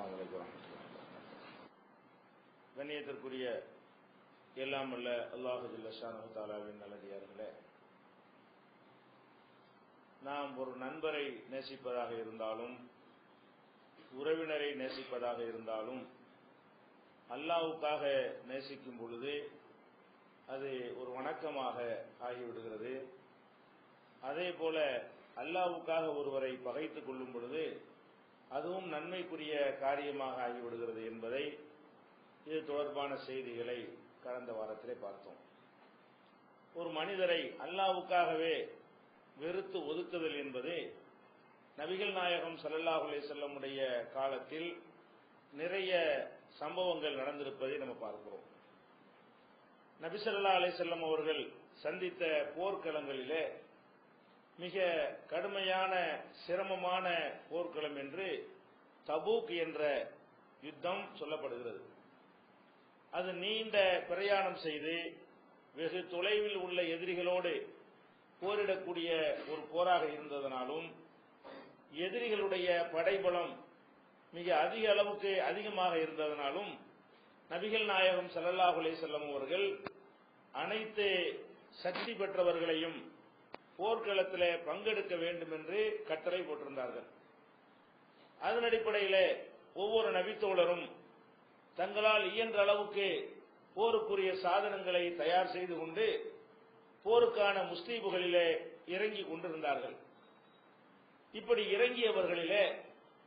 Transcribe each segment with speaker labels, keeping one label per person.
Speaker 1: அஸ்லாம் வலைக்கம் கண்ணியத்திற்குரிய எல்லாம் அல்ல அல்லாஹு ஜல்லஷானு தாலாவின் நல்லடியார்களே நாம் ஒரு நண்பரை நேசிப்பதாக இருந்தாலும் உறவினரை நேசிப்பதாக இருந்தாலும் அல்லாவுக்காக நேசிக்கும் பொழுது அது ஒரு வணக்கமாக ஆகிவிடுகிறது. அதே போல அல்லாவுக்காக ஒருவரை பகைத்துக் கொள்ளும் பொழுது அதுவும் நன்மைக்குரிய காரியமாக ஆகிவிடுகிறது என்பதை இது தொடர்பான செய்திகளை கடந்த வாரத்திலே பார்த்தோம். ஒரு மனிதரை அல்லாவுக்காகவே வெறுத்து ஒதுக்குதல் என்பது நபிகள் நாயகம் ஸல்லல்லாஹு செல்லமுடைய காலத்தில் நிறைய சம்பவங்கள் நடந்திருப்பதை நம்ம பார்க்கிறோம். நபி ஸல்லல்லாஹு அலைஹி அவர்கள் சந்தித்த போர்க்களங்களிலே மிக கடுமையான சிரமமான போர்க்களம் என்று தபூக் என்ற யுத்தம் சொல்லப்படுகிறது. அது நீண்ட பிரயாணம் செய்து வெகு தொலைவில் உள்ள எதிரிகளோடு போரிடக்கூடிய ஒரு போராக இருந்ததனாலும் எதிரிகளுடைய படைபலம் மிக அதிக அளவுக்கு அதிகமாக இருந்ததனாலும் நபிகள் நாயகம் ஸல்லல்லாஹு அலைஹி அவர்கள் அனைத்து சக்தி பெற்றவர்களையும் போர்க்களத்தில் பங்கெடுக்க வேண்டும் என்று கட்டளை போட்டிருந்தார்கள். அதன் அடிப்படையில் ஒவ்வொரு நபித்தோழரும் தங்களால் இயன்ற அளவுக்கு போருக்குரிய சாதனங்களை தயார் செய்து கொண்டு போருக்கான முஸ்லீபுகளிலே இறங்கி கொண்டிருந்தார்கள். இப்படி இறங்கியவர்களிலே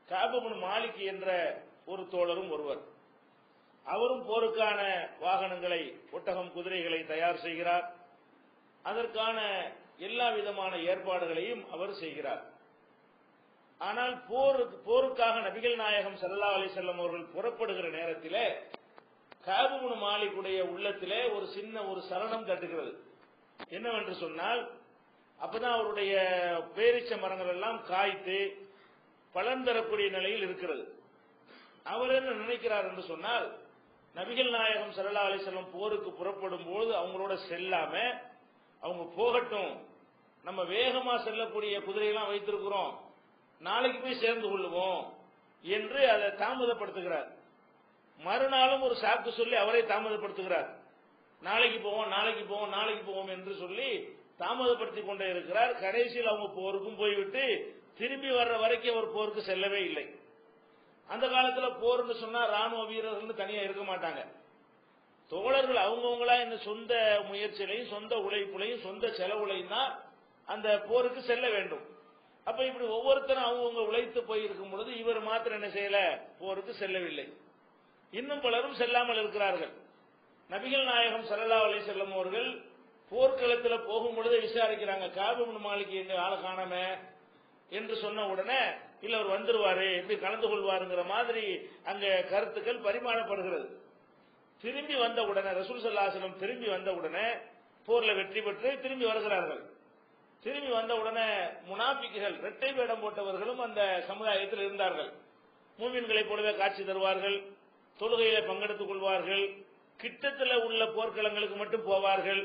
Speaker 1: காபமுன் மாலிக் என்ற ஒரு தோழரும் ஒருவர். அவரும் போருக்கான வாகனங்களை ஒட்டகம் குதிரைகளை தயார் செய்கிறார். அதற்கான எல்லா விதமான ஏற்பாடுகளையும் அவர் செய்கிறார். ஆனால் போர் போருக்காக நபிகள் நாயகம் சல்லா அலி செல்லம் அவர்கள் புறப்படுகிற நேரத்திலே காபுமுனு மாலிக்குடைய உள்ளத்திலே ஒரு சின்ன ஒரு சலனம் தட்டுகிறது. என்னவென்று சொன்னால் அப்பதான் அவருடைய பேரிச்ச மரங்கள் எல்லாம் காய்த்து பலன் தரக்கூடிய நிலையில் இருக்கிறது. அவர் என்ன நினைக்கிறார் என்று சொன்னால் நபிகள் நாயகம் சல்லா அலிசல்லம் போருக்கு புறப்படும் போது அவங்களோட செல்லாம அவங்க போகட்டும் நம்ம வேகமா செல்லக்கூடிய குதிரையெல்லாம் வைத்திருக்கிறோம். நாளைக்கு போய் சேர்ந்து கொள்ளுவோம் என்று அதை தாமதப்படுத்துகிறார். மறுநாளும் ஒரு சாக்கு சொல்லி அவரை தாமதப்படுத்துகிறார். நாளைக்கு போவோம் நாளைக்கு போவோம் நாளைக்கு போவோம் என்று சொல்லி தாமதப்படுத்தி கொண்டே இருக்கிறார். கடைசியில் அவங்க போருக்கும் போய்விட்டு திரும்பி வர்ற வரைக்கும் அவர் போருக்கு செல்லவே இல்லை. அந்த காலத்துல போர்னு சொன்னா ராணுவ வீரர்கள் தனியா இருக்க மாட்டாங்க. தோழர்கள் அவங்கவுங்களா இந்த சொந்த முயற்சியிலையும் சொந்த உழைப்புலையும் சொந்த செலவுலையும் தான் அந்த போருக்கு செல்ல வேண்டும். அப்ப இப்படி ஒவ்வொருத்தரும் அவங்கவுங்க உழைத்து போயிருக்கும் பொழுது இவர் மாத்திரம் என்ன செய்யல? போருக்கு செல்லவில்லை. இன்னும் பலரும் செல்லாமல் இருக்கிறார்கள். நபிகள் நாயகம் சல்லா அலி செல்லம் அவர்கள் போர்க்களத்தில் போகும் பொழுது விசாரிக்கிறாங்க காபுன் மாளிகை என்று ஆளை காணாம என்று சொன்ன உடனே இல்ல அவர் வந்துருவாரு எப்படி கலந்து கொள்வாருங்கிற மாதிரி அங்க கருத்துக்கள் பரிமாறப்படுகிறது. திரும்பி வந்த உடனே ரசூல் சல்லாசனம் திரும்பி வந்த உடனே போர்ல வெற்றி பெற்று திரும்பி வருகிறார்கள். திரும்பி வந்த உடனே முனாபிக்குகள் இரட்டை வேடம் போட்டவர்களும் அந்த சமுதாயத்தில் இருந்தார்கள். மூமின்களைப் போலவே காட்சி தருவார்கள் தொழுகையில பங்கெடுத்துக் கொள்வார்கள் கிட்டத்தில் உள்ள போர்க்களங்களுக்கு மட்டும் போவார்கள்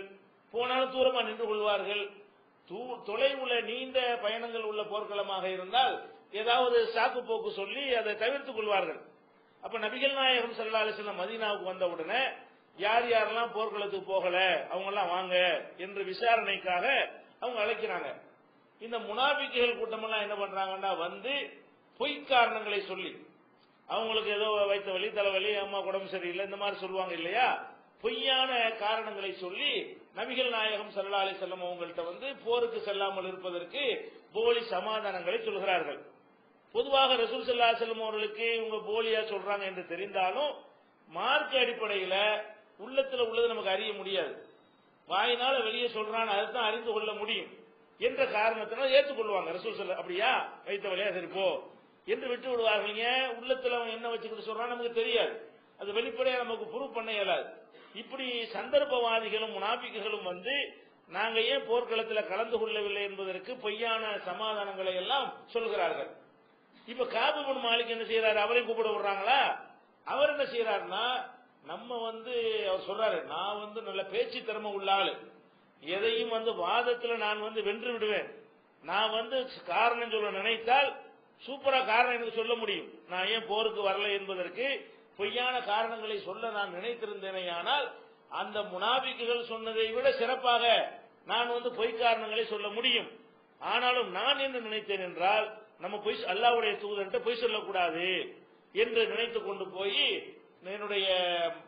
Speaker 1: போனாலும் தூரமா நின்று கொள்வார்கள். தொலைவுல நீண்ட பயணங்கள் உள்ள போர்க்களமாக இருந்தால் ஏதாவது சாக்கு போக்கு சொல்லி அதை தவிர்த்துக் கொள்வார்கள். அப்ப நபிகள் நாயகம் சல்லா அலிஸ்லாம் மதீனாவுக்கு வந்த உடனே யார் யாரெல்லாம் போர்க்களத்துக்கு போகல அவங்க எல்லாம் வாங்க என்று விசாரணைக்காக அவங்க அழைக்கிறாங்க. இந்த முனாபிக்குகள் கூட்டமெல்லாம் என்ன பண்றாங்கன்னா வந்து பொய் காரணங்களை சொல்லி அவங்களுக்கு ஏதோ வைத்த வலி தலைவலி அம்மா உடம்பு சரியில்லை இந்த மாதிரி சொல்லுவாங்க இல்லையா? பொய்யான காரணங்களை சொல்லி நபிகள் நாயகம் சல்லா அலி செல்லம் அவங்கள்ட்ட வந்து போருக்கு செல்லாமல் இருப்பதற்கு போலி சமாதானங்களை சொல்கிறார்கள். பொதுவாக ரசூல் சல்லா செல்லம் அவர்களுக்கு இவங்க போலியா சொல்றாங்க என்று தெரிந்தாலும் மார்க் அடிப்படையில உள்ளத்துல உள்ளது நமக்கு அறிய முடியாது. வாயினால வெளியே சொல்றான் அதுதான் அறிந்து கொள்ள முடியும். என்ற காரணத்தினால் ஏற்றுக்கொள்வாங்க. ரசூல் சொல்ல அப்படியா? வைத்த வழியா சரி போ. என்று விட்டு விடுவார்கள். ஏன்? உள்ளத்துல அவன் என்ன வச்சுக்கிட்டு சொல்றான் நமக்கு தெரியாது. அது வெளிப்படையா நமக்கு ப்ரூவ் பண்ண இயலாது. இப்படி சந்தர்ப்பவாதிகளும் முனாபிக்குகளும் வந்து நாங்க ஏன் போர்க்களத்தில் கலந்து கொள்ளவில்லை என்பதற்கு பொய்யான சமாதானங்களை எல்லாம் சொல்கிறார்கள். இப்ப காபு மாலிக் என்ன செய்யறாரு அவரையும் கூப்பிட விடுறாங்களா? அவர் என்ன செய்யறாருன்னா நம்ம வந்து அவர் சொல்றாரு நான் வந்து நல்ல பேச்சு திறமை உள்ள ஆளு. எதையும் வந்து வாதத்துல நான் வந்து வென்று விடுவேன். நான் வந்து காரணம் சொல்ல நினைத்தால் சூப்பரா காரணம் எனக்கு சொல்ல முடியும். நான் ஏன் போருக்கு வரல என்பதற்கு பொய்யான காரணங்களை சொல்ல நான் நினைத்திருந்தேனையானால் அந்த முனாபிக்குகள் சொன்னதை விட சிறப்பாக நான் வந்து பொய் காரணங்களை சொல்ல முடியும். ஆனாலும் நான் என்ன நினைத்தேன் என்றால் நம்ம பொய் அல்லாவுடைய தூதர்கிட்ட பொய் சொல்லக்கூடாது என்று நினைத்து கொண்டு போய் என்னுடைய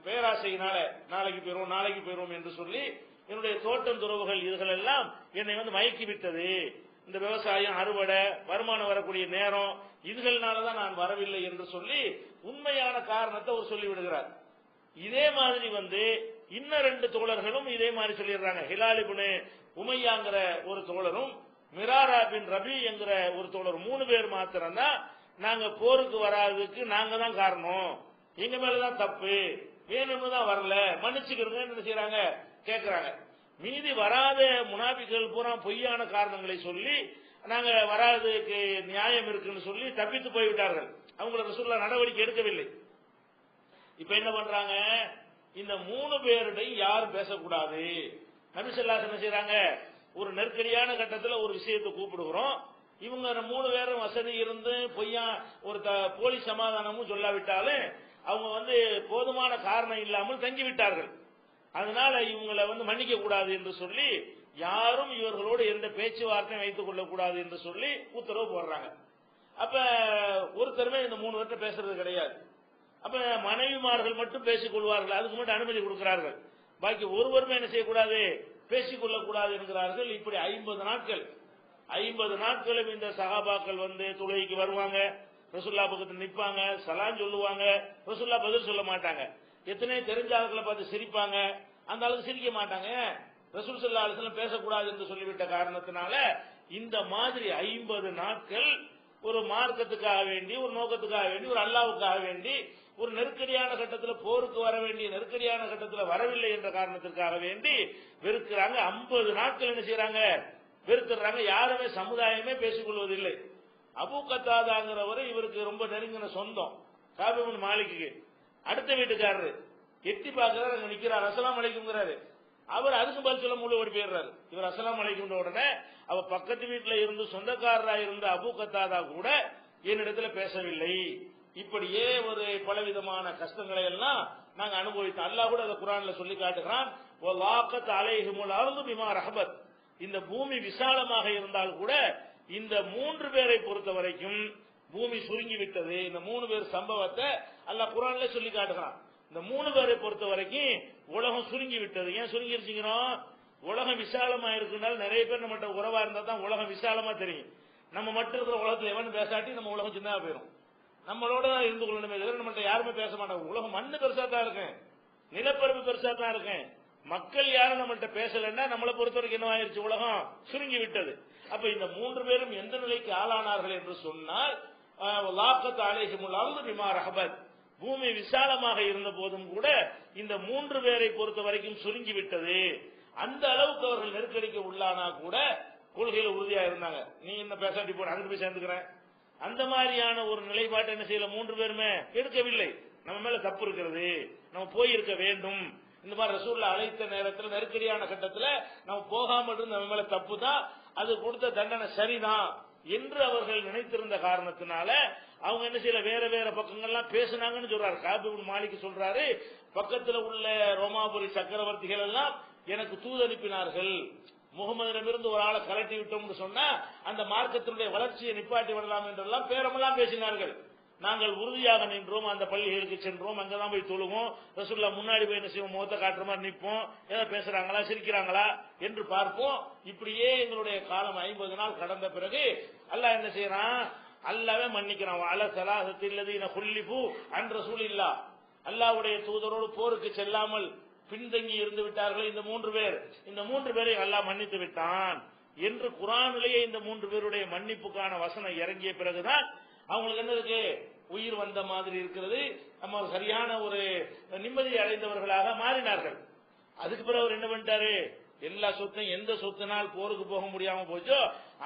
Speaker 1: பேராசையினால நாளைக்கு போயிரும் நாளைக்கு போயிரும் என்று சொல்லி என்னுடைய தோட்டம் துறவுகள் இதுகள் எல்லாம் என்னை வந்து மயக்கி விட்டது. இந்த விவசாயம் அறுவடை வருமானம் வரக்கூடிய நேரம் இதுகள்னாலதான் நான் வரவில்லை என்று சொல்லி உண்மையான காரணத்தை அவர் சொல்லி விடுகிறார் இதே மாதிரி வந்து இன்னும் ரெண்டு தோழர்களும் இதே மாதிரி சொல்லிடுறாங்க. ஹிலாலிபுனு உமையாங்கிற ஒரு தோழரும் மிராரா பின் ரபி என்கிற ஒரு தோழர் மூணு பேர் மாத்திரம்தான் நாங்க போருக்கு வராததுக்கு நாங்க தான் காரணம். எங்க மேலதான் தப்பு. வேணும்னு தான் வரல. மன்னிச்சுக்கிறங்க என்ன செய்யறாங்க கேக்குறாங்க. மீதி வராத முனாபிக்கள் பூரா பொய்யான காரணங்களை சொல்லி நாங்க வராததுக்கு நியாயம் இருக்குன்னு சொல்லி தப்பித்து போய்விட்டார்கள். அவங்கள ரசூல்லா நடவடிக்கை எடுக்கவில்லை. இப்ப என்ன பண்றாங்க? இந்த மூணு பேருடையும் யாரும் பேசக்கூடாது. நபிசல்லாஸ் என்ன செய்யறாங்க ஒரு நெருக்கடியான கட்டத்துல ஒரு விஷயத்தை கூப்பிடுகிறோம். இவங்க மூணு பேரும் வசதி இருந்து பொய்யா ஒரு த- போலி சமாதானமும் சொல்லாவிட்டாலும் அவங்க வந்து போதுமான காரணம் இல்லாமல் தங்கி விட்டார்கள். அதனால இவங்களை வந்து மன்னிக்க கூடாது என்று சொல்லி யாரும் இவர்களோடு எந்த பேச்சுவார்த்தையும் வைத்துக் கொள்ளக்கூடாது என்று சொல்லி உத்தரவு போடுறாங்க. அப்ப ஒருத்தருமே இந்த மூணு பேர்ட்ட பேசுறது கிடையாது. அப்ப மனைவிமார்கள் மட்டும் பேசிக் கொள்வார்கள். அதுக்கு மட்டும் அனுமதி கொடுக்கிறார்கள். பாக்கி ஒருவருமே என்ன செய்யக்கூடாது? பேசிக் கொள்ளக்கூடாது என்கிறார்கள். இப்படி ஐம்பது நாட்கள் ஐம்பது நாட்களும் இந்த சகாபாக்கள் வந்து துளைக்கு வருவாங்க. ரசுல்லா பக்கத்தில் நிற்பாங்க சலான் சொல்லுவாங்க ரசுல்லா பதில் சொல்ல மாட்டாங்க. எத்தனை தெரிஞ்ச ஆட்களை பார்த்து சிரிப்பாங்க. அந்த அளவுக்கு சிரிக்க மாட்டாங்க. ரசூல் சல்லா அலுவலம் பேசக்கூடாது என்று சொல்லிவிட்ட காரணத்தினால இந்த மாதிரி ஐம்பது நாட்கள் ஒரு மார்க்கத்துக்காக வேண்டி ஒரு நோக்கத்துக்காக வேண்டி ஒரு அல்லாவுக்காக வேண்டி ஒரு நெருக்கடியான கட்டத்தில் போருக்கு வர வேண்டிய நெருக்கடியான கட்டத்தில் வரவில்லை என்ற காரணத்திற்காக வேண்டி வெறுக்கிறாங்க. ஐம்பது நாட்கள் என்ன செய்யறாங்க வெறுத்துறாங்க யாருமே சமுதாயமே பேசிக்கொள்வதில்லை. அபு கத்தாதாங்கிறவரு இவருக்கு ரொம்ப நெருங்கின சொந்தம். காபிபின் மாலிக்கு அடுத்த வீட்டுக்காரரு. எட்டி பார்க்கிறார் அங்க நிக்கிறார். அசலாம் அலைக்கும்ங்கிறாரு. அவர் அதுக்கு பதில் சொல்ல முழு ஓடி போயிடுறாரு. இவர் அசலாம் அலைக்கும் உடனே அவ பக்கத்து வீட்டுல இருந்து சொந்தக்காரரா இருந்த அபு கத்தாதா கூட என்னிடத்துல பேசவில்லை. இப்படியே ஒரு பலவிதமான கஷ்டங்களை எல்லாம் நாங்க அனுபவித்தோம். அல்லா கூட அதை குரான்ல சொல்லி காட்டுகிறான். "வலாக்கத் அலைஹிமுல் அர்து பிமா ரஹபத். இந்த பூமி விசாலமாக இருந்தால் கூட இந்த மூன்று பேரை பொறுத்த வரைக்கும் பூமி சுருங்கி விட்டது இந்த மூணு பேர் சம்பவத்தை அல்ல குரான்ல சொல்லி காட்டுகிறான். இந்த மூணு பேரை பொறுத்த வரைக்கும் உலகம் சுருங்கி விட்டது ஏன் சுருங்கிருச்சுங்கிறோம் உலகம் விசாலமா இருக்குனால நிறைய பேர் நம்மகிட்ட உறவா இருந்தா தான் உலகம் விசாலமா தெரியும். நம்ம மட்டும் இருக்கிற உலகத்துல எவன் பேசாட்டி நம்ம உலகம் சின்னதா போயிடும் நம்மளோட தான் இருந்து கொள்ளணுமே தவிர நம்மகிட்ட யாருமே பேச மாட்டாங்க. உலகம் மண்ணு பெருசா தான் இருக்கேன் நிலப்பரப்பு பெருசா தான் இருக்கேன் மக்கள் யாரும் நம்மள்கிட்ட பேசலன்னா நம்மளை பொறுத்த வரைக்கும் என்ன ஆயிருச்சு? உலகம் சுருங்கி விட்டது. அப்ப இந்த மூன்று பேரும் எந்த நிலைக்கு ஆளானார்கள் என்று சொன்னால் லாக்கத் அலேஹிமுல்லாவது பிமா ரஹபத். பூமி விசாலமாக இருந்த போதும் கூட இந்த மூன்று பேரை பொறுத்த வரைக்கும் சுருங்கி விட்டது. அந்த அளவுக்கு அவர்கள் நெருக்கடிக்கு உள்ளானா கூட கொள்கையில உறுதியா இருந்தாங்க. நீ என்ன பேசாட்டி போன அங்கிட்டு போய் சேர்ந்துக்கிறேன். அந்த மாதிரியான ஒரு நிலைப்பாட்டை என்ன செய்யல? மூன்று பேருமே எடுக்கவில்லை. நம்ம மேல தப்பு இருக்கிறது. நம்ம போயிருக்க வேண்டும். இந்த மாதிரி ரசூல்ல அழைத்த நேரத்தில் நெருக்கடியான கட்டத்தில் நம்ம போகாம இருந்து நம்ம மேல தப்பு தான் அது கொடுத்த தண்டனை சரிதான் என்று அவர்கள் நினைத்திருந்த காரணத்தினால அவங்க என்ன செய்யல? வேற வேற பக்கங்கள்லாம் பேசுனாங்கன்னு சொல்றாரு. காபிபுல் மாளிகை சொல்றாரு பக்கத்துல உள்ள ரோமாபுரி சக்கரவர்த்திகள் எல்லாம் எனக்கு தூதனுப்பினார்கள். முகமதிடமிருந்து ஒரு ஆளை கலட்டி விட்டோம்னு சொன்னா அந்த மார்க்கத்தினுடைய வளர்ச்சியை நிப்பாட்டி விடலாம் என்றெல்லாம் பேரமெல்லாம் பேசினார்கள். நாங்கள் உறுதியாக நின்றோம் அந்த பள்ளிகளுக்கு சென்றோம் அங்கதான் போய் தொழுவோம். ரசூல்லா முன்னாடி போய் என்ன செய்வோம்? முகத்தை காட்டுற மாதிரி நிற்போம். ஏதோ பேசுறாங்களா சிரிக்கிறாங்களா என்று பார்ப்போம். இப்படியே எங்களுடைய காலம் ஐம்பது நாள் கடந்த பிறகு அல்லாஹ் என்ன செய்யறான்? அல்லாவே மன்னிக்கிறான். அல சலாசத்தில் குல்லிபு அன்ற சூழில்லா அல்லாவுடைய தூதரோடு போருக்கு செல்லாமல் பின்தங்கி இருந்து விட்டார்கள் இந்த மூன்று பேர். இந்த மூன்று பேரை அல்லாஹ் மன்னித்து விட்டான். என்று குரானிலேயே இந்த மூன்று பேருடைய மன்னிப்புக்கான வசனம் இறங்கிய பிறகுதான் அவங்களுக்கு என்ன இருக்கு? உயிர் வந்த மாதிரி இருக்கிறது. நம்ம சரியான ஒரு நிம்மதி அடைந்தவர்களாக மாறினார்கள். அதுக்கு பிறகு அவர் என்ன பண்ணிட்டாரு? எல்லா சொத்தையும் எந்த சொத்தினால் போருக்கு போக முடியாம போச்சோ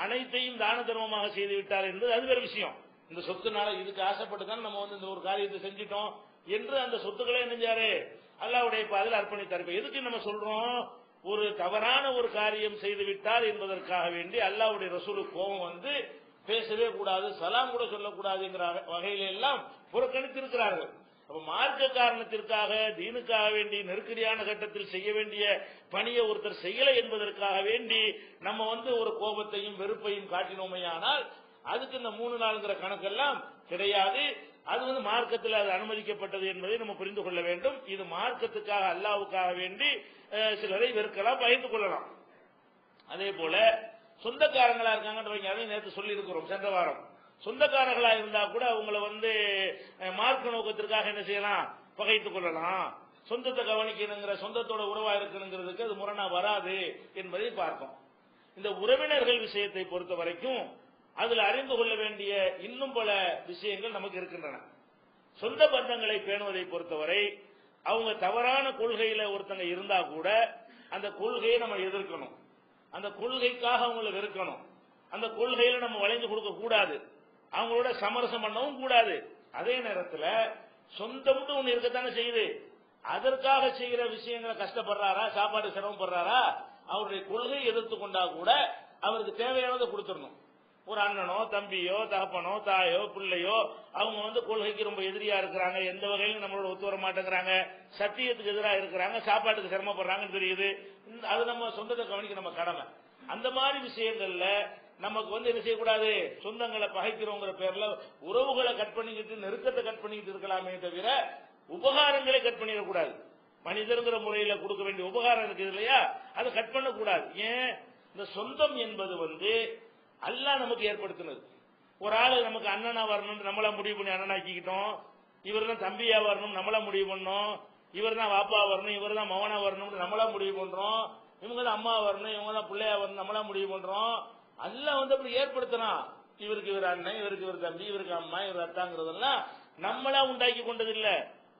Speaker 1: அனைத்தையும் தான தர்மமாக செய்து விட்டார் என்பது அது வேற விஷயம். இந்த சொத்துனால இதுக்கு ஆசைப்பட்டு தான் நம்ம வந்து இந்த ஒரு காரியத்தை செஞ்சிட்டோம் என்று அந்த சொத்துக்களை நினைஞ்சாரு அல்லாவுடைய பாதையில் அர்ப்பணித்தார். எதுக்கு நம்ம சொல்றோம்? ஒரு தவறான ஒரு காரியம் செய்து விட்டார் என்பதற்காக வேண்டி அல்லாவுடைய ரசூலுக்கு கோபம் வந்து பேசவே கூடாது சலாம் கூட சொல்லக்கூடாதுங்கிற வகையில எல்லாம் புறக்கணித்திருக்கிறார்கள். அப்ப மார்க்க காரணத்திற்காக தீனுக்காக வேண்டி நெருக்கடியான கட்டத்தில் செய்ய வேண்டிய பணியை ஒருத்தர் செய்யல என்பதற்காக வேண்டி நம்ம வந்து ஒரு கோபத்தையும் வெறுப்பையும் காட்டினோமையானால் அதுக்கு இந்த மூணு நாளுங்கிற கணக்கெல்லாம் கிடையாது. அது வந்து மார்க்கத்தில் அது அனுமதிக்கப்பட்டது என்பதை நம்ம புரிந்து கொள்ள வேண்டும். இது மார்க்கத்துக்காக அல்லாவுக்காக வேண்டி சிலரை வெறுக்கலாம் பயந்து கொள்ளலாம். அதே போல சொந்தக்காரங்களா இருக்காங்கன்னு அதையும் நேற்று சொல்லி இருக்கிறோம் சென்ற வாரம். சொந்தக்காரர்களா இருந்தா கூட அவங்கள வந்து மார்க்க நோக்கத்திற்காக என்ன செய்யலாம்? பகைத்துக் கொள்ளலாம். சொந்தத்தை கவனிக்கணுங்கிற சொந்தத்தோட உறவா இருக்கணுங்கிறதுக்கு அது முரணா வராது என்பதை பார்ப்போம். இந்த உறவினர்கள் விஷயத்தை பொறுத்த வரைக்கும் அதுல அறிந்து கொள்ள வேண்டிய இன்னும் பல விஷயங்கள் நமக்கு இருக்கின்றன. சொந்த பந்தங்களை பேணுவதை பொறுத்தவரை அவங்க தவறான கொள்கையில ஒருத்தங்க இருந்தா கூட அந்த கொள்கையை நம்ம எதிர்க்கணும். அந்த கொள்கைக்காக அவங்கள வெறுக்கணும் அந்த கொள்கையில நம்ம வளைந்து கொடுக்க கூடாது. அவங்களோட சமரசம் பண்ணவும் கூடாது. அதே நேரத்தில் சொந்தம்னு ஒண்ணு இருக்கத்தானே செய்யுது. அதற்காக செய்கிற விஷயங்களை கஷ்டப்படுறாரா? சாப்பாடு சிரமப்படுறாரா அவருடைய கொள்கையை எதிர்த்து கொண்டா கூட அவருக்கு தேவையானதை கொடுத்துடணும். ஒரு அண்ணனோ தம்பியோ தகப்பனோ தாயோ பிள்ளையோ அவங்க வந்து கொள்கைக்கு ரொம்ப எதிரியா இருக்கிறாங்க. எந்த வகையிலும் நம்மளோட ஒத்து வர மாட்டேங்கிறாங்க. சத்தியத்துக்கு எதிராக இருக்கிறாங்க. சாப்பாட்டுக்கு சிரமப்படுறாங்கன்னு தெரியுது. அது நம்ம சொந்தத்தை கவனிக்க நம்ம கடமை. அந்த மாதிரி விஷயங்கள்ல நமக்கு வந்து என்ன செய்யக்கூடாது? சொந்தங்களை பகைக்கிறோங்கிற பேர்ல உறவுகளை கட் பண்ணிக்கிட்டு நெருக்கத்தை கட் பண்ணிக்கிட்டு இருக்கலாமே தவிர உபகாரங்களை கட் பண்ணிடக்கூடாது. மனிதருங்கிற முறையில கொடுக்க வேண்டிய உபகாரம் இருக்குது இல்லையா? அதை கட் பண்ணக்கூடாது. ஏன்? இந்த சொந்தம் என்பது வந்து அல்லா நமக்கு ஏற்படுத்தினது. ஒரு ஆளு நமக்கு அண்ணனா வரணும்னு நம்மளா முடிவு பண்ணி அண்ணனாக்கிக்கிட்டோம் இவர் தான் தம்பியா வரணும் நம்மளா முடிவு பண்ணோம். இவர் தான் வாப்பா வரணும் இவர் தான் மவனா வரணும்னு நம்மளா முடிவு பண்றோம். இவங்க தான் அம்மா வரணும் இவங்க தான் பிள்ளையா வரணும் நம்மளா முடிவு பண்றோம். அல்லாஹ் வந்து அப்படி ஏற்படுத்தினா இவருக்கு இவர் அண்ணன் இவருக்கு இவர் தம்பி இவருக்கு அம்மா இவர் அத்தாங்கிறதெல்லாம் நம்மளா உண்டாக்கி கொண்டது இல்லை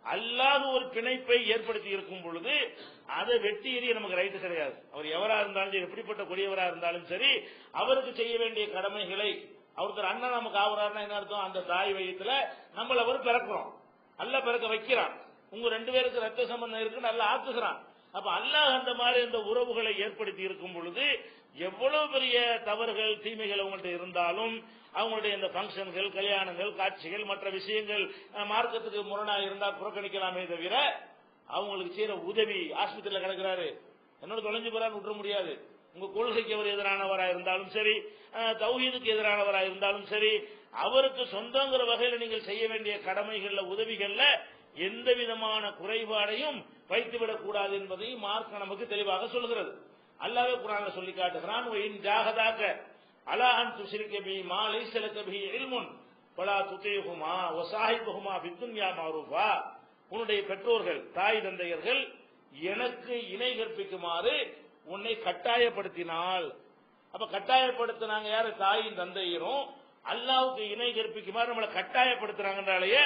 Speaker 1: அல்லாத ஒரு பிணைப்பை ஏற்படுத்தி இருக்கும் பொழுது அதை வெட்டி எறிய நமக்கு ரைட்டு கிடையாது. அவர் எவரா இருந்தாலும் சரி, எப்படிப்பட்ட கொடியவரா இருந்தாலும் சரி அவருக்கு செய்ய வேண்டிய கடமைகளை ஒருத்தர் அண்ணன் நமக்கு ஆகுறாருன்னா என்ன அர்த்தம்? அந்த தாய் வயித்துல நம்மள அவர் பிறக்கிறோம். அல்ல பிறக்க வைக்கிறான். உங்க ரெண்டு பேருக்கு ரத்த சம்பந்தம் இருக்கு நல்லா ஆக்குகிறான். அப்ப அல்லாஹ் அந்த மாதிரி இந்த உறவுகளை ஏற்படுத்தி இருக்கும் பொழுது எவ்வளவு பெரிய தவறுகள் தீமைகள் அவங்கள்ட்ட இருந்தாலும் அவங்களுடைய இந்த ஃபங்க்ஷன்கள் கல்யாணங்கள் காட்சிகள் மற்ற விஷயங்கள் மார்க்கத்துக்கு முரணா இருந்தால் புறக்கணிக்கலாமே தவிர அவங்களுக்கு செய்யற உதவி ஆஸ்பத்திரியில கிடக்குறாரு. என்னோட தொலைஞ்சு போறான்னு விட்டுற முடியாது. உங்க கொள்கைக்கு அவர் எதிரானவரா இருந்தாலும் சரி தௌஹீதுக்கு எதிரானவரா இருந்தாலும் சரி அவருக்கு சொந்தங்கிற வகையில் நீங்கள் செய்ய வேண்டிய கடமைகள்ல உதவிகள்ல எந்த விதமான குறைபாடையும் வைத்துவிடக் கூடாது என்பதையும் மார்க் நமக்கு தெளிவாக சொல்கிறது அல்லாவே குரான சொல்லி காட்டுகிறான் "வஇன் ஜாஹதாக்க அலா அன் பி மா லைஸ லக இல்முன் ஃபலா துதீஹுமா வ ஸாஹிபுஹுமா ஃபித் துன்யா உன்னுடைய பெற்றோர்கள் தாய் தந்தையர்கள் எனக்கு இணை கற்பிக்குமாறு உன்னை கட்டாயப்படுத்தினால். அப்ப கட்டாயப்படுத்தினாங்க யாரு? தாயும் தந்தையரும். அல்லாவுக்கு இணை கற்பிக்குமாறு நம்மளை கட்டாயப்படுத்துறாங்கன்றாலேயே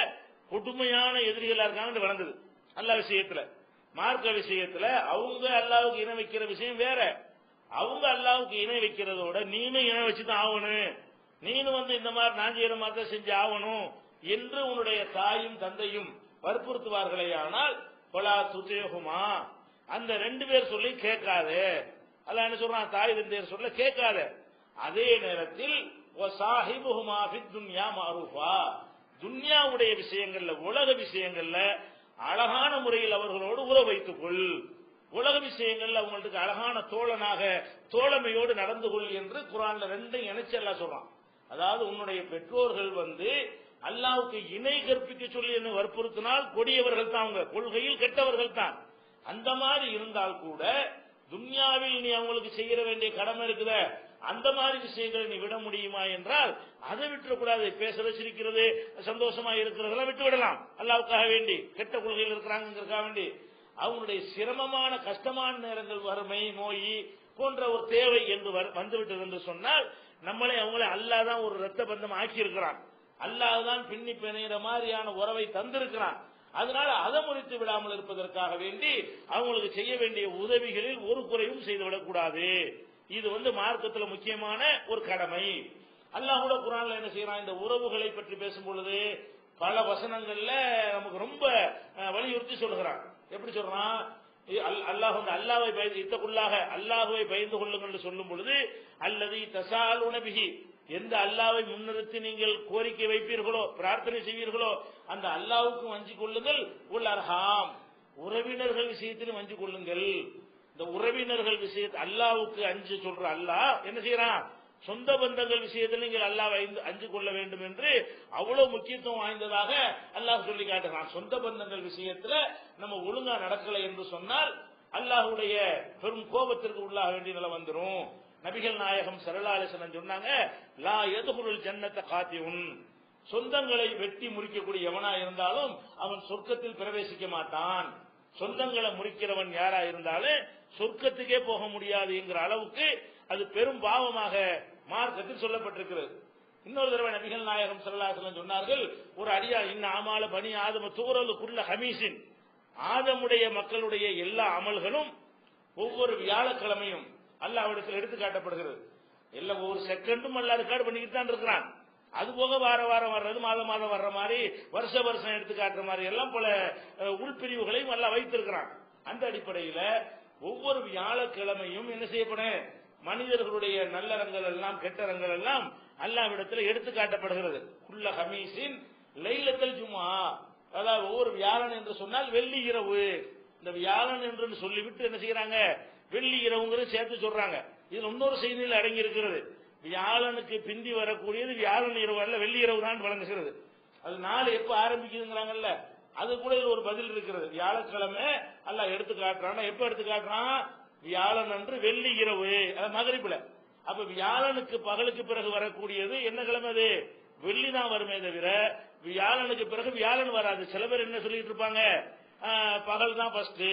Speaker 1: கொடுமையான எதிரிகளா இருக்காங்கன்னு வளர்ந்தது. அல்லா விஷயத்துல. மார்க்க விஷயத்துல அவங்க அல்லாவுக்கு இணை வைக்கிற விஷயம் வேற. அவங்க அல்லாவுக்கு இணை வைக்கிறதோட நீனும் இணை வச்சுதான் ஆகணும். நீனும் வந்து இந்த மாதிரி நான் செய்யற மாதிரி தான் செஞ்சு ஆகணும் என்று உன்னுடைய தாயும் தந்தையும் வற்புறுத்துவார்களே ஆனால் கொலா துதேகுமா அந்த ரெண்டு பேர் சொல்லி கேட்காதே. அல்ல என்ன சொல்றான்? தாய் தந்தையர் சொல்ல கேட்காத. அதே நேரத்தில் துன்யா மஅரூஃபா துன்யாவுடைய விஷயங்கள்ல உலக விஷயங்கள்ல அழகான முறையில் அவர்களோடு உற வைத்துக் கொள். உலக விஷயங்கள் அவங்களுக்கு அழகான தோழனாக தோழமையோடு நடந்து கொள் என்று குரான்ல ரெண்டையும் இணைச்சு எல்லாம் சொல்றான். அதாவது உன்னுடைய பெற்றோர்கள் வந்து அல்லாவுக்கு இணை கற்பிக்க சொல்லி என்ன வற்புறுத்தினால் கொடியவர்கள் தான் அவங்க கொள்கையில் கெட்டவர்கள் தான். அந்த மாதிரி இருந்தால் கூட துன்யாவில் நீ அவங்களுக்கு செய்ய வேண்டிய கடமை இருக்குத. அந்த மாதிரி விஷயங்களை நீ விட முடியுமா என்றால் அதை விட்டுறக்கூடாது. பேசுறது சிரிக்கிறது சந்தோஷமா இருக்கிறதெல்லாம் விட்டு விடலாம். அல்லாவுக்காக வேண்டி கெட்ட கொள்கையில் இருக்கிறாங்கிறதுக்காக வேண்டி. அவங்களுடைய சிரமமான கஷ்டமான நேரங்கள் வறுமை நோய் போன்ற ஒரு தேவை என்று வந்துவிட்டது என்று சொன்னால் நம்மளை அவங்களே அல்லாஹ் தான் ஒரு ரத்த பந்தம் ஆக்கி இருக்கிறான் அல்லாஹ் தான் பின்னி பிணைகிற மாதிரியான உறவை தந்திருக்கிறான். அதனால அதை முறித்து விடாமல் இருப்பதற்காக வேண்டி அவங்களுக்கு செய்ய வேண்டிய உதவிகளில் ஒரு குறையும் செய்துவிடக் கூடாது இது வந்து மார்க்கத்துல முக்கியமான ஒரு கடமை. அல்லாஹ் கூட குரான்ல என்ன செய்யறான் இந்த உறவுகளை பற்றி பேசும் பொழுது பல வசனங்கள்ல நமக்கு ரொம்ப வலியுறுத்தி சொல்கிறான் எப்படி சொல்றான்? அல்- அல்லாஹ் வந்து அல்லாவை பயந்து இத்தக்குள்ளாக அல்லாஹுவை பயந்து கொள்ளுங்கள் என்று சொல்லும் பொழுது அல்லது தசால் உணவிகி எந்த அல்லாவை முன்னிறுத்தி நீங்கள் கோரிக்கை வைப்பீர்களோ பிரார்த்தனை செய்வீர்களோ அந்த அல்லாவுக்கு வஞ்சி கொள்ளுங்கள். உள் அர்ஹாம் உறவினர்கள் விஷயத்திலும் வஞ்சி கொள்ளுங்கள். இந்த உறவினர்கள் விஷயத்தை அல்லாவுக்கு அஞ்சு சொல்ற அல்லாஹ் என்ன செய்யறான்? சொந்த பந்தங்கள் விஷயத்தில் நீங்கள் அல்லாஹ் அஞ்சு கொள்ள வேண்டும் என்று அவ்வளவு முக்கியத்துவம் வாய்ந்ததாக அல்லாஹ் சொல்லி காட்டுகிறான். சொந்த பந்தங்கள் விஷயத்துல நம்ம ஒழுங்கா நடக்கலை என்று சொன்னால் அல்லாஹுடைய பெரும் கோபத்திற்கு உள்ளாக வேண்டிய நிலை வந்துடும் நபிகள் நாயகம் சரளாலேசன் சொன்னாங்க லா எதுகுருள் ஜன்னத்தை காத்தியுன் சொந்தங்களை வெட்டி முறிக்கக்கூடிய எவனா இருந்தாலும் அவன் சொர்க்கத்தில் பிரவேசிக்க மாட்டான். சொந்தங்களை முறிக்கிறவன் யாரா இருந்தாலும் சொர்க்கத்துக்கே போக முடியாது என்கிற அளவுக்கு அது பெரும் பாவமாக மார்க்கத்தில் சொல்லப்பட்டிருக்கிறது. இன்னொரு தடவை நபிகள் நாயகம் சல்லாசலம் சொன்னார்கள் ஒரு அடியா இன்ன ஆமால பணி ஆதம தூரலுக்குள்ள ஹமீசின் ஆதமுடைய மக்களுடைய எல்லா அமல்களும் ஒவ்வொரு வியாழக்கிழமையும் அல்லாவிடத்தில் எடுத்து காட்டப்படுகிறது எல்லாம் ஒவ்வொரு செகண்டும் அல்ல ரெக்கார்டு பண்ணிக்கிட்டு தான் இருக்கிறான். அது போக வார வாரம் வர்றது மாதம் மாதம் வர்ற மாதிரி வருஷ வருஷம் எடுத்து காட்டுற மாதிரி எல்லாம் பல உள்பிரிவுகளையும் நல்லா வைத்திருக்கிறான். அந்த அடிப்படையில ஒவ்வொரு வியாழக்கிழமையும் என்ன செய்யப்படும்? மனிதர்களுடைய நல்லறங்கள் எல்லாம் கெட்டறங்கள் எல்லாம் அல்லாவிடத்தில் எடுத்து காட்டப்படுகிறது. குள்ள ஹமீசின் லைலத்தல் ஜும்மா அதாவது ஒவ்வொரு வியாழன் என்று சொன்னால் வெள்ளி இரவு. இந்த வியாழன் என்று சொல்லிவிட்டு என்ன செய்யறாங்க? வெள்ளி இரவுங்கிறது சேர்த்து சொல்றாங்க. இதுல இன்னொரு செய்தியில் அடங்கி இருக்கிறது வியாழனுக்கு பிந்தி வரக்கூடியது வியாழன் இரவு அல்ல வெள்ளி இரவு தான் வழங்குகிறது. அது நாள் எப்ப ஆரம்பிக்குதுங்கிறாங்கல்ல? அது கூட இதுல ஒரு பதில் இருக்கிறது. வியாழக்கிழமை அல்ல எடுத்து காட்டுறான் எப்ப எடுத்து காட்டுறான்? வியாழன் அன்று வெள்ளி இரவு. அது மகரிப்புல அப்ப வியாழனுக்கு பகலுக்கு பிறகு வரக்கூடியது என்ன கிழமை அது? வெள்ளி தான் வருமே தவிர வியாழனுக்கு பிறகு வியாழன் வராது. சில பேர் என்ன சொல்லிட்டு இருப்பாங்க? பகல் தான் ஃபர்ஸ்ட்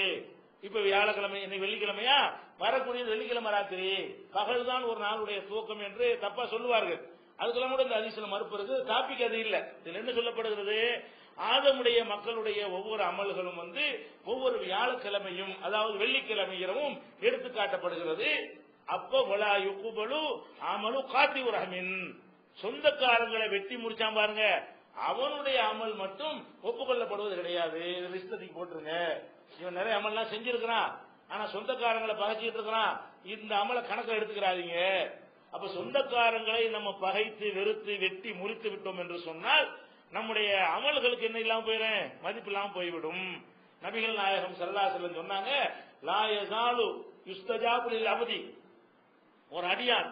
Speaker 1: இப்ப வியாழக்கிழமை இன்னைக்கு வெள்ளிக்கிழமையா? வரக்கூடியது வெள்ளிக்கிழமை ராத்திரி. பகல் தான் ஒரு நாளுடைய துவக்கம் என்று தப்பா சொல்லுவார்கள். அதுக்கெல்லாம் கூட இந்த அதிசயம் மறுப்பு இருக்கு. டாபிக் அது இல்ல. இதுல என்ன சொல்லப்படுகிறது? ஆதமுடைய மக்களுடைய ஒவ்வொரு அமல்களும் வந்து ஒவ்வொரு வியாழக்கிழமையும் அதாவது வெள்ளிக்கிழமையிலும் எடுத்து காட்டப்படுகிறது. அப்போ வலா யுக்குபலு அமலு காத்தி உரமின் சொந்தக்காரங்களை வெட்டி முடிச்சான் பாருங்க. அவனுடைய அமல் மட்டும் ஒப்புக்கொள்ளப்படுவது கிடையாது. லிஸ்டத்துக்கு போட்டுருங்க. இவன் நிறைய அமல்லாம் செஞ்சிருக்கிறான். ஆனா சொந்தக்காரங்களை பகைச்சிட்டு இருக்கிறான். இந்த அமலை கணக்கில் எடுத்துக்கிறாதீங்க. அப்ப சொந்தக்காரங்களை நம்ம பகைத்து வெறுத்து வெட்டி முறித்து விட்டோம் என்று சொன்னால் நம்முடைய அமல்களுக்கு என்ன இல்லாம போயிடும் மதிப்பு இல்லாம போய்விடும். நபிகள் நாயகம் சல்லாசலம் சொன்னாங்க லாயசாலு யுஸ்தஜாபுலில் அவதி ஒரு அடியான்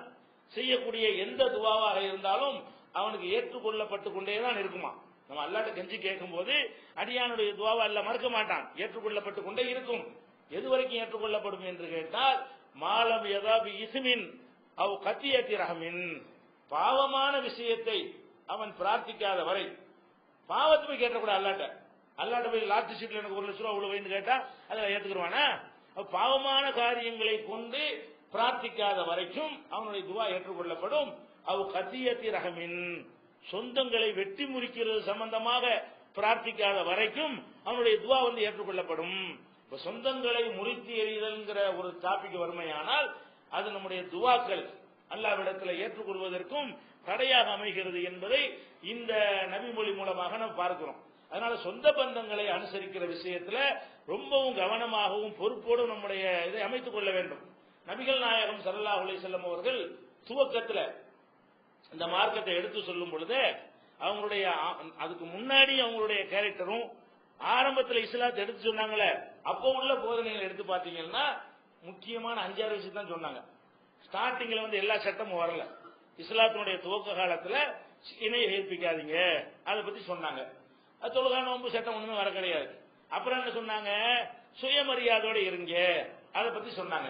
Speaker 1: செய்யக்கூடிய எந்த துவாவாக இருந்தாலும் அவனுக்கு ஏற்றுக்கொள்ளப்பட்டு கொண்டே தான் இருக்குமா? நம்ம அல்லாட்ட கெஞ்சி கேட்கும் போது அடியானுடைய துவாவை அல்ல மறுக்க மாட்டான். ஏற்றுக்கொள்ளப்பட்டு கொண்டே இருக்கும். எது வரைக்கும் ஏற்றுக்கொள்ளப்படும் என்று கேட்டால் மாலம் எதாபி இசுமின் அவ் கத்தியத்தி ரஹமின். பாவமான விஷயத்தை அவன் பிரார்த்திக்காத வரை பாவத்தை போய் கேட்டக்கூடாது அல்லாட்ட. அல்லாட்ட போய் லாட்ரி சீட்ல எனக்கு ஒரு லட்ச ரூபா அவ்வளவு வைன்னு கேட்டா அதை ஏத்துக்குருவானா பாவமான காரியங்களை கொண்டு பிரார்த்திக்காத வரைக்கும் அவனுடைய துவா ஏற்றுக்கொள்ளப்படும். அவ் கத்தியத்தி ரகமின் சொந்தங்களை வெட்டி முறிக்கிறது சம்பந்தமாக பிரார்த்திக்காத வரைக்கும் அவனுடைய துவா வந்து ஏற்றுக்கொள்ளப்படும். இப்ப சொந்தங்களை முறித்து எறிதல்ங்கிற ஒரு டாபிக் வறுமையானால் அது நம்முடைய துவாக்கள் அல்லாவிடத்தில் ஏற்றுக்கொள்வதற்கும் தடையாக அமைகிறது என்பதை இந்த நபிமொழி மூலமாக நாம் பார்க்கிறோம். அதனால சொந்த பந்தங்களை அனுசரிக்கிற விஷயத்துல ரொம்பவும் கவனமாகவும் பொறுப்போடும் நம்முடைய இதை அமைத்துக் கொள்ள வேண்டும். நபிகள் நாயகம் சல்லா அலைஹி செல்லம் அவர்கள் துவக்கத்துல இந்த மார்க்கத்தை எடுத்து சொல்லும் பொழுது அவங்களுடைய அதுக்கு முன்னாடி அவங்களுடைய கேரக்டரும் ஆரம்பத்துல இஸ்லாத்தை எடுத்து சொன்னாங்களே அப்போ உள்ள போதனைகள் எடுத்து பாத்தீங்கன்னா முக்கியமான அஞ்சாறு விஷயம் தான் சொன்னாங்க. ஸ்டார்டிங்ல வந்து எல்லா சட்டமும் வரல. இஸ்லாத்தினுடைய துவக்க காலத்துல இணையை ஏற்பிக்காதீங்க அதை பத்தி சொன்னாங்க. அது தொழுகா நோன்பு சட்டம் ஒண்ணுமே வர கிடையாது. அப்புறம் என்ன சொன்னாங்க? சுயமரியாதையோட இருங்க. அதை பத்தி சொன்னாங்க.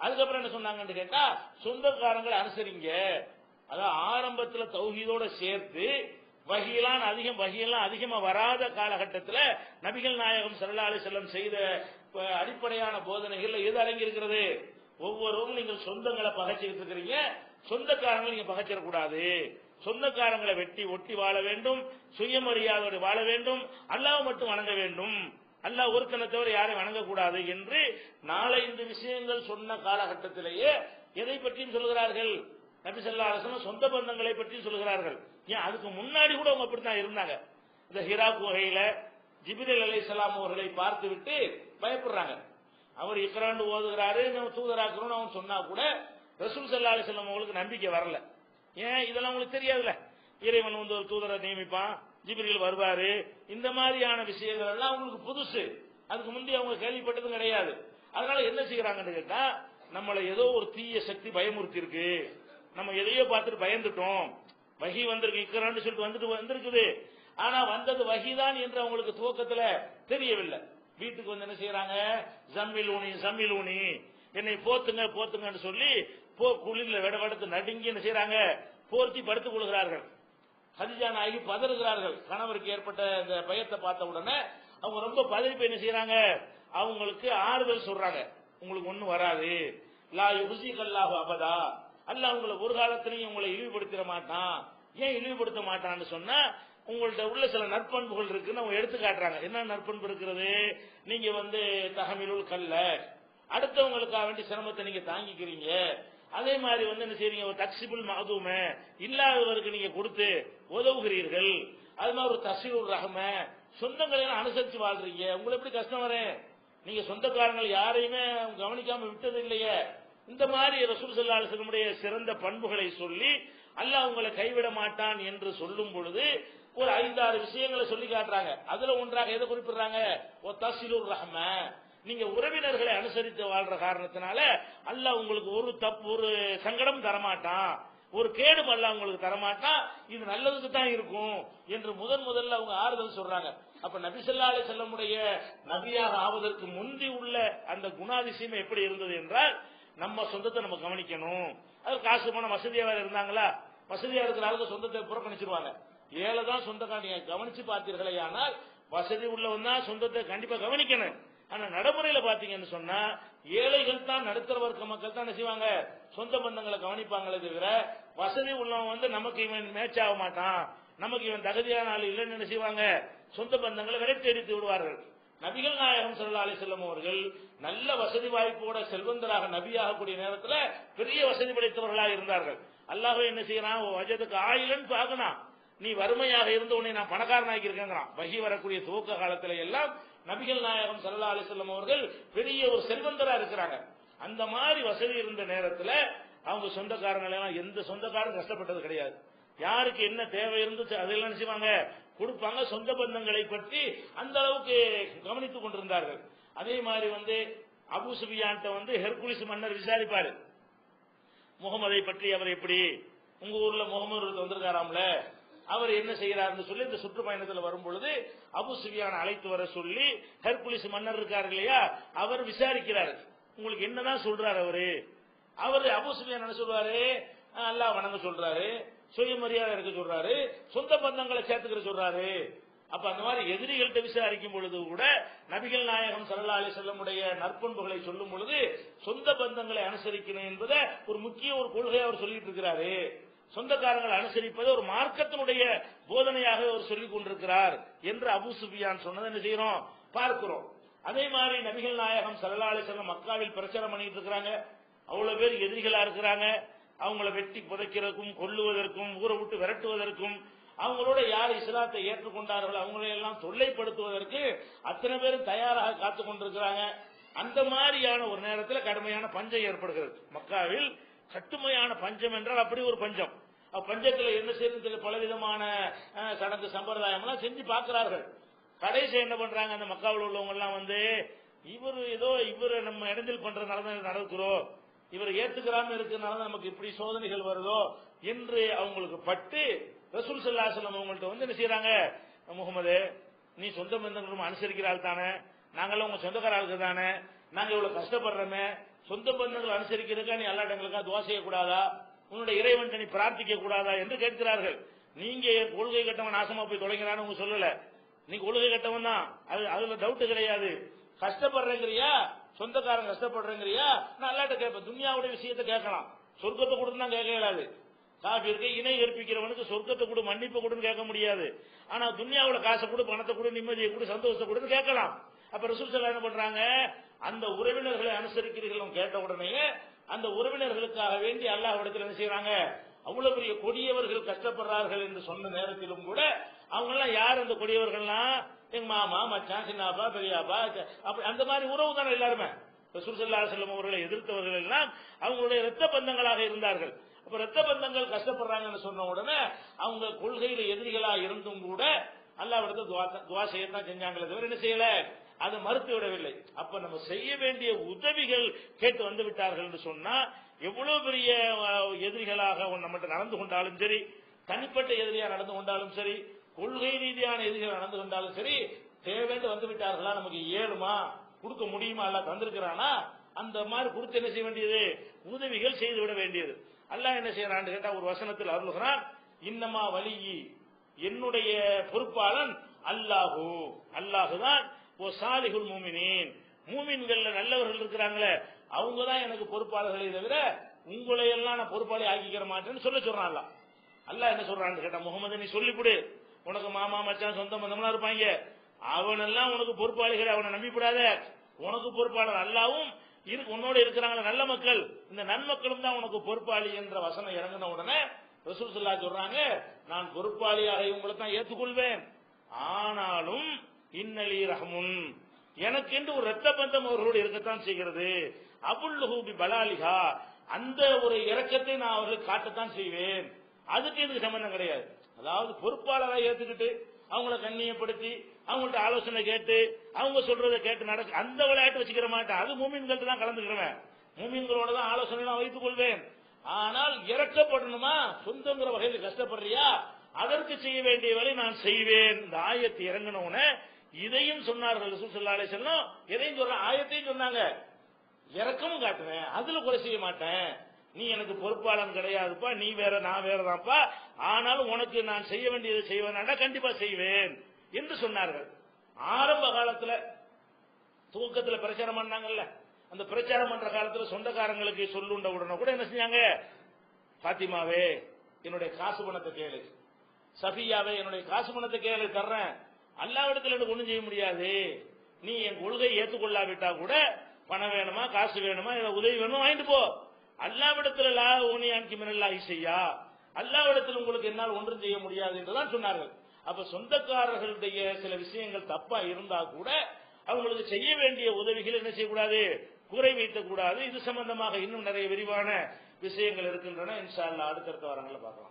Speaker 1: அதுக்கப்புறம் என்ன சொன்னாங்கன்னு கேட்டா சொந்தக்காரங்களை அனுசரிங்க. அதான் ஆரம்பத்துல தௌஹீதோட சேர்த்து வகையெல்லாம் அதிகம் வகையெல்லாம் அதிகமா வராத காலகட்டத்தில் நபிகள் நாயகம் ஸல்லல்லாஹு செல்லம் செய்த அடிப்படையான போதனைகள்ல எது அடங்கி இருக்கிறது ஒவ்வொருவரும் நீங்கள் சொந்தங்களை பகைச்சிக்கிட்டு இருக்கிறீங்க. சொந்தக்காரங்களை நீங்க பகைச்சிடக்கூடாது. சொந்தக்காரங்களை வெட்டி ஒட்டி வாழ வேண்டும். சுயமரியாதையோடு வாழ வேண்டும். அல்லாஹ் மட்டும் வணங்க வேண்டும். அல்லாஹ் ஒருத்தனை தவிர யாரையும் வணங்கக்கூடாது என்று நாலைந்து விஷயங்கள் சொன்ன காலகட்டத்திலேயே எதை பற்றியும் சொல்கிறார்கள்? நபி சொல்லா அரசனும் சொந்த பந்தங்களை பற்றி சொல்கிறார்கள். ஏன்? அதுக்கு முன்னாடி கூட அவங்க அப்படித்தான் இருந்தாங்க. இந்த ஹிரா குகையில ஜிப்ரீல் அலைஹிஸ்ஸலாம் அவர்களை பார்த்து விட்டு பயப்படுறாங்க. அவர் இக்ராண்டு ஓதுகிறாரு நம்ம தூதராக்கணும்னு அவன் சொன்னா கூட ரசூல் ஸல்லல்லாஹு செல்லம் அவங்களுக்கு நம்பிக்கை வரல. ஏன்? இதெல்லாம் உங்களுக்கு தெரியாதுல்ல. இறைவன் வந்து ஒரு தூதரை நியமிப்பான் ஜிப்ரீல் வருவாரு. இந்த மாதிரியான விஷயங்கள் எல்லாம் அவங்களுக்கு புதுசு. அதுக்கு முந்தைய அவங்க கேள்விப்பட்டதும் கிடையாது. அதனால என்ன செய்யறாங்கன்னு கேட்டா நம்மளை ஏதோ ஒரு தீய சக்தி பயமுறுத்தி இருக்கு நம்ம எதையோ பார்த்துட்டு பயந்துட்டோம். வகி வந்திருக்கு இக்கரான்னு சொல்லிட்டு வந்துட்டு வந்திருக்குது. ஆனா வந்தது வகிதான் என்று அவங்களுக்கு துவக்கத்துல தெரியவில்லை. வீட்டுக்கு வந்து என்ன செய்யறாங்க? ஜம்மில் ஊனி ஜம்மில் ஊனி என்னை போத்துங்க போத்துங்கன்னு சொல்லி போ குளிர்ல விடவெடுத்து நடுங்கி என்ன செய்யறாங்க போர்த்தி படுத்துக் கொள்கிறார்கள். ஹதிஜா நாயகி பதறுகிறார்கள். கணவருக்கு ஏற்பட்ட இந்த பயத்தை பார்த்த உடனே அவங்க ரொம்ப பதறி என்ன செய்யறாங்க அவங்களுக்கு ஆறுதல் சொல்றாங்க. உங்களுக்கு ஒண்ணும் வராது. லா யுசிகல்லாஹு அபதா. அல்ல உங்களை ஒரு காலத்திலையும் உங்களை இழிவுபடுத்திட மாட்டான். ஏன் இழிவுபடுத்த மாட்டான்னு சொன்னா உங்கள்ட்ட உள்ள சில நற்பண்புகள் இருக்குன்னு அவங்க எடுத்து காட்டுறாங்க. என்ன நற்பண்பு இருக்கிறது? நீங்க வந்து தகமிலுள் கல்ல. அடுத்தவங்களுக்காக வேண்டி சிரமத்தை நீங்க தாங்கிக்கிறீங்க. அதே மாதிரி வந்து என்ன செய்றீங்க? ஒரு தக்சிபுல் மகதூம இல்லாதவருக்கு நீங்க கொடுத்து உதவுகிறீர்கள். அது மாதிரி ஒரு தசீர் ரகம சொந்தங்களை அனுசரிச்சு வாழ்றீங்க. உங்களுக்கு எப்படி கஷ்டம் வரேன் நீங்க சொந்தக்காரங்கள் யாரையுமே கவனிக்காம விட்டது இல்லையே. இந்த மாதிரி ரசூல் சிறந்த பண்புகளை சொல்லி அல்லாஹ் உங்களை கைவிட மாட்டான் என்று சொல்லும் பொழுது ஒரு ஐந்தாறு விஷயங்களை சொல்லி காட்டுறாங்க. அதுல ஒன்றாக எதை குறிப்பிடுறாங்க? ஒரு தசிலுர் ரஹம. நீங்க உறவினர்களை அனுசரித்து வாழ்ற காரணத்தினால அல்ல உங்களுக்கு ஒரு தப்பு ஒரு சங்கடம் தரமாட்டான். ஒரு கேடு அல்லாஹ் உங்களுக்கு தரமாட்டான். இது நல்லதுக்கு தான் இருக்கும் என்று முதன் முதல்ல அவங்க ஆறுதல் சொல்றாங்க. அப்ப நபிசல்லா அலி செல்லமுடைய நபியாக ஆவதற்கு முந்தி உள்ள அந்த குணாதிசயம் எப்படி இருந்தது என்றால் நம்ம சொந்தத்தை நம்ம கவனிக்கணும். அது காசு போன வசதியா வேற இருந்தாங்களா? வசதியா இருக்கிற ஆளுக்கு சொந்தத்தை புறக்கணிச்சிருவாங்க. ஏழைதான் தான் நீங்க கவனிச்சு பார்த்தீர்களே ஆனால் வசதி உள்ளவன் தான் சொந்தத்தை கண்டிப்பா கவனிக்கணும். ஆனா நடைமுறையில பாத்தீங்கன்னு சொன்னா ஏழைகள் தான் நடுத்தர வர்க்க மக்கள் தான் என்ன செய்வாங்க. சொந்த பந்தங்களை கவனிப்பாங்களே தவிர வசதி உள்ளவன் வந்து நமக்கு இவன் மேட்ச் ஆக மாட்டான். நமக்கு இவன் தகுதியான ஆள் இல்லைன்னு என்ன செய்வாங்க? சொந்த பந்தங்களை விரட்டி அடித்து விடுவார்கள். நபிகள் நாயகம் சல்லா அலி செல்லம் அவர்கள் நல்ல வசதி வாய்ப்போட செல்வந்தராக நபியாக கூடிய நேரத்தில் பெரிய வசதி படைத்தவர்களாக இருந்தார்கள். அல்லாஹ் என்ன செய்யறான்? வஜதுக்கு ஆயிலன்னு பார்க்கணும் நீ வறுமையாக இருந்த உன்னை நான் பணக்காரனாக்கி இருக்கேங்கிறான் வகி வரக்கூடிய துவக்க காலத்துல எல்லாம் நபிகள் நாயகம் சல்லா அலிசல்லம் அவர்கள் பெரிய ஒரு செல்வந்தரா இருக்கிறாங்க. அந்த மாதிரி வசதி இருந்த நேரத்துல அவங்க சொந்தக்காரங்கள் எல்லாம் எந்த சொந்தக்காரரும் கஷ்டப்பட்டது கிடையாது. யாருக்கு என்ன தேவை இருந்துச்சு அதெல்லாம் நினைச்சுவாங்க கொடுப்பாங்க. சொந்த பந்தங்களை பற்றி அந்த அளவுக்கு கவனித்துக் கொண்டிருந்தார்கள். அதே மாதிரி வந்து அபு சுபியான்ட்ட வந்து ஹெர்குலிஸ் மன்னர் விசாரிப்பாரு. முகமதை பற்றி அவர் எப்படி? உங்க ஊர்ல முகமது வந்திருக்காராம்ல? அவர் என்ன செய்யறாருன்னு சொல்லி இந்த சுற்றுப்பயணத்தில் வரும் பொழுது அபு சுபியான அழைத்து வர சொல்லி ஹெர்குலிஸ் மன்னர் இருக்காரு இல்லையா? அவர் விசாரிக்கிறார். உங்களுக்கு என்னதான் சொல்றாரு அவரு? அவர் அபு சுபியான் என்ன சொல்றாரு? அல்லாஹ் வணங்க சொல்றாரு. சுயமரியாதை இருக்க சொல்றாரு. சொந்த பந்தங்களை சேர்த்துக்கிற சொல்றாரு. அப்ப அந்த மாதிரி எதிரிகள்கிட்ட விசாரிக்கும் பொழுது கூட நபிகள் நாயகம் சல்லா அலி செல்லமுடைய நற்பண்புகளை சொல்லும் பொழுது சொந்த பந்தங்களை அனுசரிக்கணும் என்பதை ஒரு முக்கிய ஒரு கொள்கையை அவர் சொல்லிட்டு இருக்கிறாரு. சொந்தக்காரங்களை அனுசரிப்பது ஒரு மார்க்கத்தினுடைய போதனையாக அவர் சொல்லிக் கொண்டிருக்கிறார் என்று அபு சுபியான் சொன்னதை என்ன செய்யறோம்? பார்க்கிறோம். அதே மாதிரி நபிகள் நாயகம் சல்லா அலி செல்லம் மக்காவில் பிரச்சாரம் பண்ணிட்டு இருக்கிறாங்க. அவ்வளவு பேர் எதிரிகளா இருக்கிறாங்க. அவங்கள வெட்டி புதைக்கிறதுக்கும் கொல்லுவதற்கும் ஊரை விட்டு விரட்டுவதற்கும் அவங்களோட யார் இஸ்லாத்தை ஏற்றுக்கொண்டார்களோ அவங்களை எல்லாம் தொல்லைப்படுத்துவதற்கு அத்தனை பேரும் தயாராக காத்து கொண்டிருக்கிறாங்க. அந்த மாதிரியான ஒரு நேரத்தில் கடுமையான பஞ்சம் ஏற்படுகிறது. மக்காவில் கட்டுமையான பஞ்சம் என்றால் அப்படி ஒரு பஞ்சம். பஞ்சத்தில் என்ன செய்யறது பலவிதமான சடங்கு சம்பிரதாயம் எல்லாம் செஞ்சு பார்க்கிறார்கள். கடைசி என்ன பண்றாங்க அந்த மக்காவில் உள்ளவங்க எல்லாம் வந்து இவர் ஏதோ இவர் நம்ம இடைஞ்சல் பண்றதுனால நடக்கிறோம் இவர் ஏத்துக்கிறாம இருக்கிறதுனால நமக்கு இப்படி சோதனைகள் வருதோ என்று அவங்களுக்கு பட்டு ரசூல் சல்லாசலம் அவங்கள்ட்ட வந்து என்ன செய்யறாங்க முகமது நீ சொந்த பந்தங்களும் அனுசரிக்கிறாள் தானே நாங்களும் உங்க சொந்தக்கார ஆளுக்கு தானே நாங்க இவ்வளவு கஷ்டப்படுறோமே சொந்த பந்தங்கள் அனுசரிக்கிறதுக்கா நீ அல்லாட்ட எங்களுக்கா துவா செய்யக்கூடாதா? உன்னுடைய இறைவன் நீ பிரார்த்திக்க கூடாதா என்று கேட்கிறார்கள். நீங்க கொள்கை கட்டவன் நாசமா போய் தொலைங்கிறான்னு உங்க சொல்லல. நீ கொள்கை கட்டவன் தான். அது அதுல டவுட் கிடையாது. கஷ்டப்படுறேங்கிறியா? சொந்தக்காரன் கஷ்டப்படுறேங்கிறியா? நான் அல்லாட்ட கேட்பேன். துன்யாவுடைய விஷயத்தை கேட்கலாம். சொர்க்கத்தை கொடுத்து தான் கேட்க இயலாது. காபிற்கு இணை ஏற்பிக்கிறவனுக்கு சொர்க்கத்தை கொடு மன்னிப்பு கொடுன்னு கேட்க முடியாது. ஆனா துன்யாவோட காசை கொடு பணத்தை கொடு நிம்மதியை கொடு சந்தோஷத்தை கொடுன்னு கேட்கலாம். அப்ப ரசூல் என்ன பண்றாங்க? அந்த உறவினர்களை அனுசரிக்கிறீர்கள் கேட்ட உடனேயே அந்த உறவினர்களுக்காக வேண்டி அல்லாஹிடத்தில் என்ன செய்யறாங்க அவ்வளவு பெரிய கொடியவர்கள் கஷ்டப்படுறார்கள் என்று சொன்ன நேரத்திலும் கூட அவங்க எல்லாம் யார் அந்த கொடியவர்கள்னா? எங்க மாமா மச்சான் சின்னாப்பா பெரியாப்பா அப்படி அந்த மாதிரி உறவு தானே எல்லாருமே. ரசூல் செல்லும் அவர்களை எதிர்த்தவர்கள் எல்லாம் அவங்களுடைய இரத்த பந்தங்களாக இருந்தார்கள். அப்ப ரத்த பந்தங்கள் கஷ்டப்படுறாங்கன்னு சொன்ன உடனே அவங்க கொள்கையில எதிரிகளா இருந்தும் கூட அல்லாவிடத்தை துவா செய்யத்தான் செஞ்சாங்களே தவிர என்ன செய்யல? அது மறுத்து விடவில்லை. அப்ப நம்ம செய்ய வேண்டிய உதவிகள் கேட்டு வந்து விட்டார்கள் என்று சொன்னா எவ்வளவு பெரிய எதிரிகளாக நம்மகிட்ட நடந்து கொண்டாலும் சரி தனிப்பட்ட எதிரியா நடந்து கொண்டாலும் சரி கொள்கை ரீதியான எதிரிகள் நடந்து கொண்டாலும் சரி தேவைன்னு வந்து விட்டார்களா? நமக்கு ஏழுமா கொடுக்க முடியுமா? அல்ல தந்திருக்கிறானா? அந்த மாதிரி கொடுத்து என்ன செய்ய வேண்டியது? உதவிகள் செய்து விட வேண்டியது. அல்லாஹ் என்ன செய்யறான்னு கேட்டா ஒரு வசனத்தில் அருள்கிறான் இன்னமா வலியி என்னுடைய பொறுப்பாளன் அல்லாஹு. அல்லாஹுதான் சாலிகுல் மூமினின். மூமின்கள்ல நல்லவர்கள் இருக்கிறாங்களே அவங்க தான் எனக்கு பொறுப்பாளர்களே தவிர உங்களை எல்லாம் நான் பொறுப்பாளி ஆக்கிக்கிற மாட்டேன்னு சொல்ல சொல்றான் அல்ல என்ன சொல்றான்னு கேட்டா முகமது நீ சொல்லிவிடு உனக்கு மாமா மச்சான் சொந்த பந்தம்லாம் இருப்பாங்க. அவனெல்லாம் உனக்கு பொறுப்பாளிகள் அவனை நம்பிவிடாத உனக்கு பொறுப்பாளர் அல்லாவும் இருக்கு உன்னோட இருக்கிறாங்கள நல்ல மக்கள். இந்த நன்மக்களும் தான் உனக்கு பொறுப்பாளி என்ற வசனம் இறங்கின உடனே ரசூல் சொல்லா சொல்றாங்க நான் பொறுப்பாளியாக இவங்களை தான் ஏற்றுக்கொள்வேன். ஆனாலும் இன்னலி ரஹமுன். எனக்கென்று ஒரு ரத்த பந்தம் அவர்களோடு இருக்கத்தான் செய்கிறது. அபுல்லுஹூபி பலாலிகா அந்த ஒரு இறக்கத்தை நான் அவர்களுக்கு காட்டத்தான் செய்வேன். அதுக்கு எனக்கு சம்பந்தம் கிடையாது. அதாவது பொறுப்பாளராக ஏத்துக்கிட்டு அவங்கள கண்ணியப்படுத்தி அவங்கள்ட்ட ஆலோசனை கேட்டு அவங்க சொல்றதை கேட்டு நடக்க அந்த விளையாட்டு வச்சுக்கிற மாட்டேன். அது மூமின்கள்ட்ட தான் கலந்துக்கிறேன் மூமின்களோட தான் ஆலோசனை நான் வைத்துக் கொள்வேன். ஆனால் இறக்கப்படணுமா? சொந்தங்கிற வகையில் கஷ்டப்படுறியா? அதற்கு செய்ய வேண்டிய வேலை நான் செய்வேன். இந்த ஆயத்தை இறங்கினவுன இதையும் சொன்னார்கள் ரசூல் ஸல்லல்லாஹு எதையும் சொல்ற ஆயத்தையும் சொன்னாங்க. இறக்கமும் காட்டுவேன் அதுல குறை செய்ய மாட்டேன். நீ எனக்கு பொறுப்பாளன் கிடையாதுப்பா. நீ வேற நான் வேறதான்ப்பா. ஆனாலும் உனக்கு நான் செய்ய வேண்டியதை செய்வேன் கண்டிப்பா செய்வேன் என்று சொன்னார்கள். ஆரம்ப காலத்துல துவக்கத்துல பிரச்சாரம் பண்ணாங்கல்ல. அந்த பிரச்சாரம் பண்ற காலத்துல சொந்தக்காரங்களுக்கு சொல்லுண்ட உடனே கூட என்ன செஞ்சாங்க? பாத்திமாவே என்னுடைய காசு பணத்தை கேளு. சஃபியாவே என்னுடைய காசு பணத்தை கேளு தர்றேன். அல்லாவிடத்துல எனக்கு ஒண்ணும் செய்ய முடியாது. நீ என் கொள்கை ஏத்துக்கொள்ளாவிட்டா கூட பணம் வேணுமா காசு வேணுமா இல்ல உதவி வேணுமா வாங்கிட்டு போ. அல்லாவிடத்துல லா ஊனி அன்கி செய்யா. அல்லாவிடத்தில் உங்களுக்கு என்னால் ஒன்றும் செய்ய முடியாது என்றுதான் சொன்னார்கள். அப்ப சொந்தக்காரர்களுடைய சில விஷயங்கள் தப்பா இருந்தா கூட அவங்களுக்கு செய்ய வேண்டிய உதவிகள் என்ன செய்யக்கூடாது? குறை வைக்கக் கூடாது இது சம்பந்தமாக இன்னும் நிறைய விரிவான விஷயங்கள் இருக்கின்றன. இன்ஷா அல்லாஹ் அடுத்தடுத்த வாரங்களில் பார்க்கலாம்.